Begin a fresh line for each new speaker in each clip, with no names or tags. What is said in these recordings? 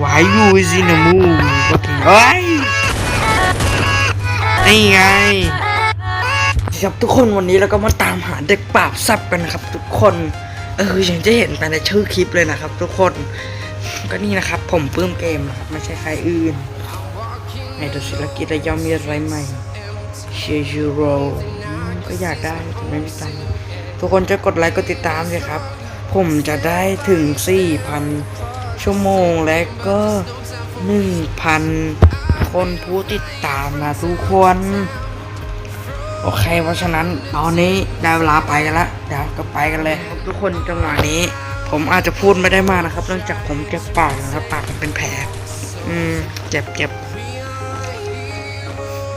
why you is in the mood ก็ถึงเอ้ยนี่ไงครับทุกคนวันนี้เราก็มาตามหาเด็กปราบซับกันนะครับ ทุกคนเอออย่างจะเห็นไปในชื่อคลิปเลยนะครับ ทุกคนก็นี่นะครับ ผมปื้มเกมนะครับไม่ใช่ใครอื่นในตัวศิลกิจระยอมมีอะไรใหม่เชจูโรก็อยากได้แต่ไม่มีตังทุกคนจะกดไลค์กดติดตามเลยครับ ผมจะได้ถึง4,000 ชั่วโมงและก็ 1,000 คนผู้ติดตามนะทุกคน โอเค เพราะฉะนั้นตอนนี้ได้เวลาไปกันละเดี๋ยวก็ไปกันเลย ทุกคนจังหวะนี้ ผมอาจจะพูดไม่ได้มากนะครับ เนื่องจากผมเจ็บปากนะครับปากผมเป็นแผลอืมเจ็บเจ็บ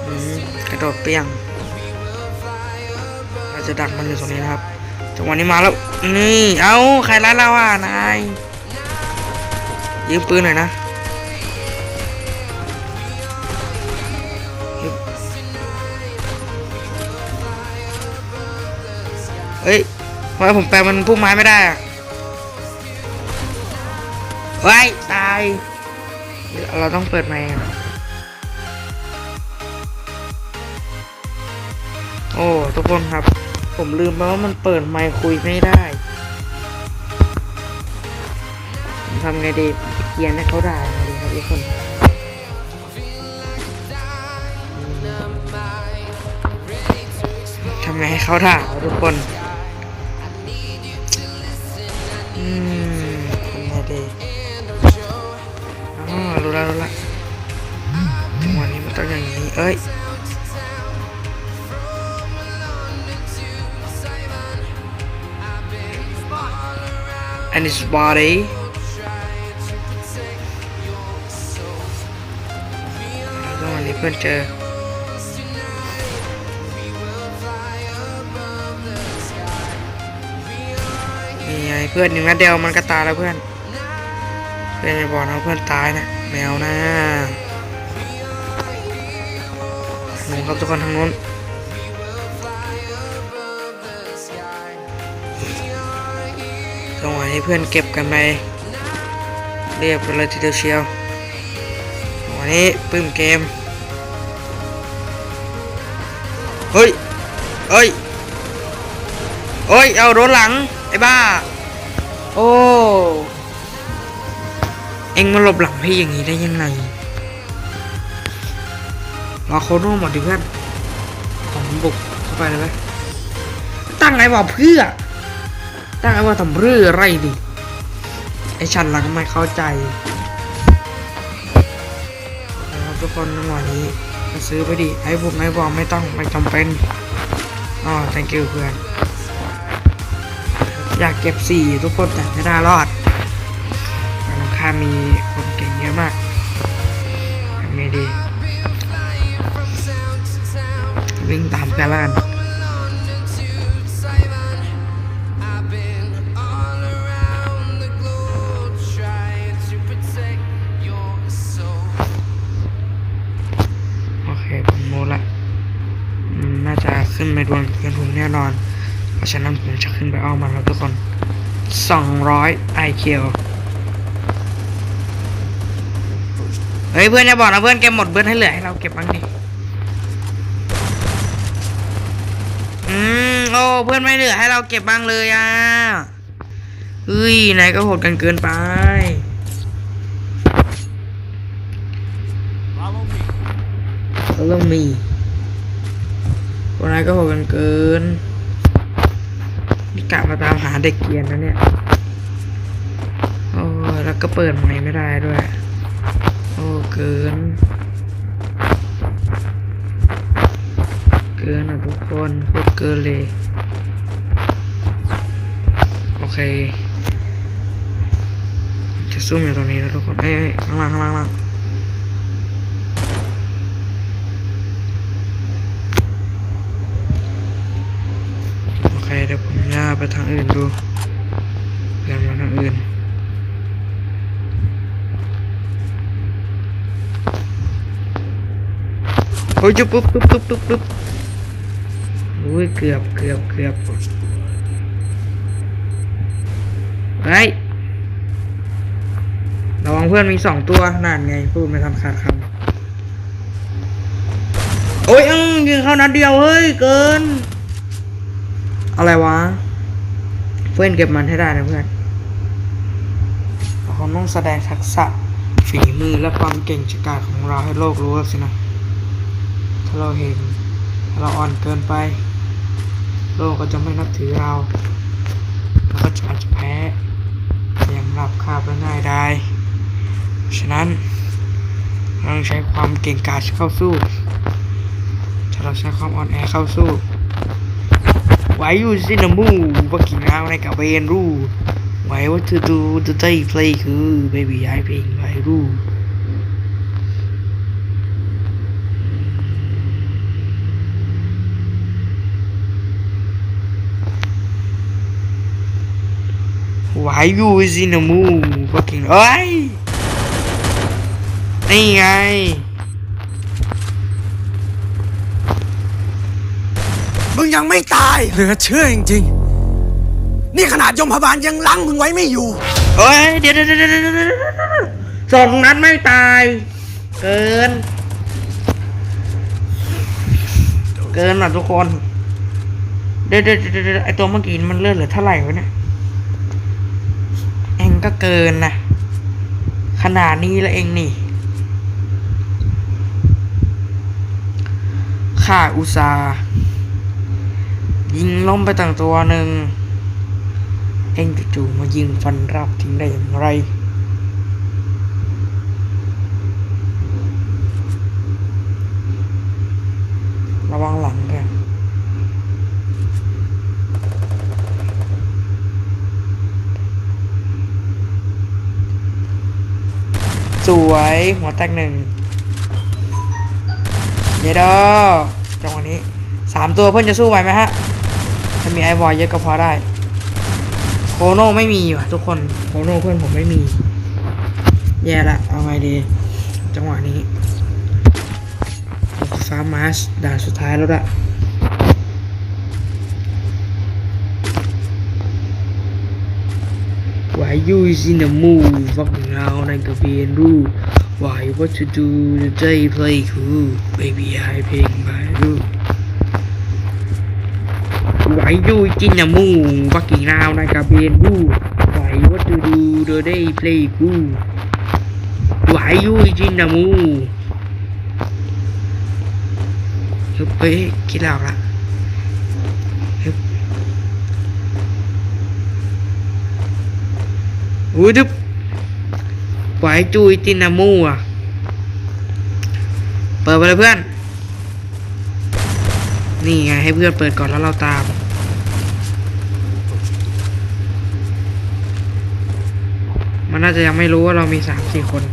อืมกระโดดเปียงเราจะดักมันอยู่ตรงนี้นะครับจังหวะนี้มาแล้ว นี่ เอ้าใครร้ายเราอะนาย ยืมปืนหน่อยนะเฮ้ยทำไมผมแปลมันพุ่มไม้ไม่ได้อะเฮ้ย ตาย เราต้องเปิดไมค์อะโอ้ทุกคนครับ ผมลืมไปว่ามันเปิดไมค์คุยไม่ได้ทำไงดี เกียนให้เขาด่าไงดีครับทุกคนทำไงให้เขาด่าทุกคนอืมทำไงดีอ๋อรู้แล้วรู้แล้วจังหวะนี้มันต้องอย่างนี้ เอ้ย and his body. พื่อนเจอนี่ไงเพื่อนหนึ่งนัดเดียวมันก็ตายแล้วเพื่อน เพื่อนจะบอกนะว่าเพื่อนตายนะแมวนะทานู้นครับทุกคนทางนู้นจังหวะนี้เพื่อนเก็บกันไปเรียบกันเลยทีเดียวเชียวจังหวะนี้ปึ้มเกม เฮ้ยเฮ้ยเฮ้ย เอาโดนหลัง ไอ้บ้า โอ้ เอ็งมาหลบหลังพี่อย่างนี้ได้ยังไงรอโคโน่หมดดิเพื่อนผมบุกเข้าไปเลยไหมตั้งไงบอกเพื่อ ตั้งไว้ว่าทำเรื่อไรดิ ไอฉันหลังไม่เข้าใจ ทุกคนจังหวะนี้ ซื้อไปดิไอ้ผมไม่บอกไม่ต้องไม่จำเป็นอ๋อ thank you เพื่อน อยากเก็บสี่ทุกคนแต่ไม่ได้รอดแต่น้ำค่ามีคนเก่งเยอะมากทำไงดี วิ่งตามกันแล้วกัน ขึ้นไปดวลเพื่อนผมแน่นอน เพราะฉะนั้นผมจะขึ้นไปเอามาแล้วทุกคน 200 IQ เฮ้ยเพื่อนอย่าบอกนะเพื่อนเก็บหมดเพื่อนให้เหลือให้เราเก็บบ้างดิ อืมโอ้เพื่อนไม่เหลือให้เราเก็บบ้างเลยอะเฮ้ยนายก็โหดกันเกินไป Follow me คนนั้นก็โหดกันเกินนี่กะมาตามหาเด็กเกียนนะเนี่ย โอ้แล้วก็เปิดไมค์ไม่ได้ด้วย โอ้เกิน เกินอะทุกคนโคตรเกินเลย โอเค จะซุ่มอยู่ตรงนี้แล้วทุกคน เอ้ยเอ้ยข้างล่างข้างล่างข้างล่าง เคเดี๋ยวผมย่าไปทางอื่นดูเดินมาทางอื่นโอ้ยจุ๊บปุ๊บปุ๊บปุ๊บปุ๊บปุ๊บโอ้ยเกือบเกือบเกือบเฮ้ระวังเพื่อนมีสองตัวนั่นไงพูดไม่ทันขาดคำโอ้ยอึ้งยิงเข้านัดเดียวเฮ้ยเกิน อะไรวะ เพื่อนเก็บมันให้ได้นะเพื่อนเราต้องแสดงทักษะฝีมือและความเก่งฉกาจของเราให้โลกรู้สินะ ถ้าเราเห็นถ้าเราอ่อนเกินไป โลกก็จะไม่นับถือเราเราก็จะอาจจะแพ้ย่างรับคาบและง่ายได้ ฉะนั้นเราใช้ความเก่งกาจเข้าสู้ ถ้าเราใช้ความอ่อนแอเข้าสู้ ไว้อยู่สินะมูว่ากี่น้ำในกับเวนรู้ไว้ว่าจะดูจะได้เพลย์คือ baby I เพลงไว้รู้ไว้อยู่สินะมูว่ากี่เอ้ยนี่ไง
มึงยังไม่ตายเหลือเชื่อจริงๆ นี่ขนาดยมพบาลยังลังมึงไว้ไม่อยู่
เอ้ย เดี๋ยวเดี๋ยวเดี๋ยวเดี๋ยวเดี๋ยวเดี๋ยวสองนัดไม่ตาย เกิน เกินอะทุกคน เดี๋ยวเดี๋ยวเดี๋ยวเดี๋ยวไอตัวเมื่อกี้มันเลือดเหลือเท่าไหร่วะเนี่ยเองก็เกินนะขนาดนี้แล้วเองนี่ข้าอุตส่าห์ ยิงล้มไปตั้งตัวหนึ่ง เอ็งจู่ๆมายิงฟันรับทิ้งได้อย่างไร ระวังหลังแกสวย หัวแตกหนึ่งเยดอจังหวะนี้สามตัวเพื่อนจะสู้ไหวไหมฮะ ถ้ามีไอวอยเยอะก็พอได้โคโน่ไม่มีว่ะทุกคนโคโน่เพื่อนผมไม่มี แย่ละเอาไงดี จังหวะนี้ฟ้ามาสด่านสุดท้ายแล้วละ Why you is in the mood fucking out like a being rude Why what to do today play cool Baby I pay my rule Why you is in the mood fucking out like a being rude Why what to do today play cool Why you is in the mood ฮึบเฮ้ยคิดแล้วละฮึบอุ้ยดึบปล่อยจุยตินามูอะ เปิดไปเลยเพื่อน นี่ไงให้เพื่อนเปิดก่อนแล้วเราตามมันน่าจะยังไม่รู้ว่าเรามีสามสี่คน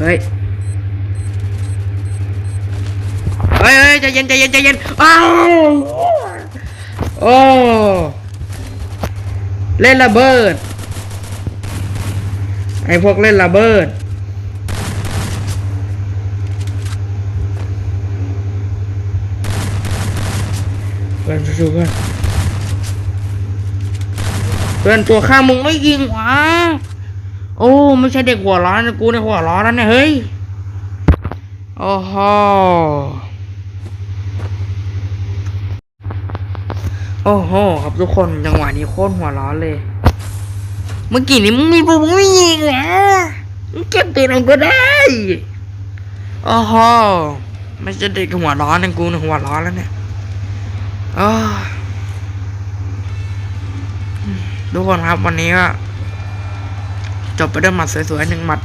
เฮ้ย เฮ้ยเฮ้ยใจเย็นใจเย็นใจเย็นอ้าวโอ้เล่นระเบิด ไอพวกเล่นระเบิด เพื่อนช่วยเพื่อนเพื่อนตัวข้ามึงไม่ยิงวะโอ้ไม่ใช่เด็กหัวร้อนนะกูในหัวร้อนแล้วเนี่ยเฮ้ยโอ้โหโอ้โหครับทุกคนจังหวะนี้โคตรหัวร้อนเลย เมื่อกี้นี้มึงมีปุ๊บมึงไม่ยิงอะมึงเก็บตัวนั้นก็ได้โอ้โหไม่ใช่เด็กหัวร้อนนะกูนหัวร้อนแล้วเนี่ย ทุกคนครับวันนี้ก็จบไปด้วยหมัดสวยๆหนึ่งหมัด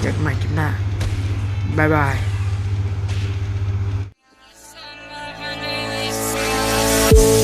เจอกันใหม่คลิปหน้าบายบาย
Thank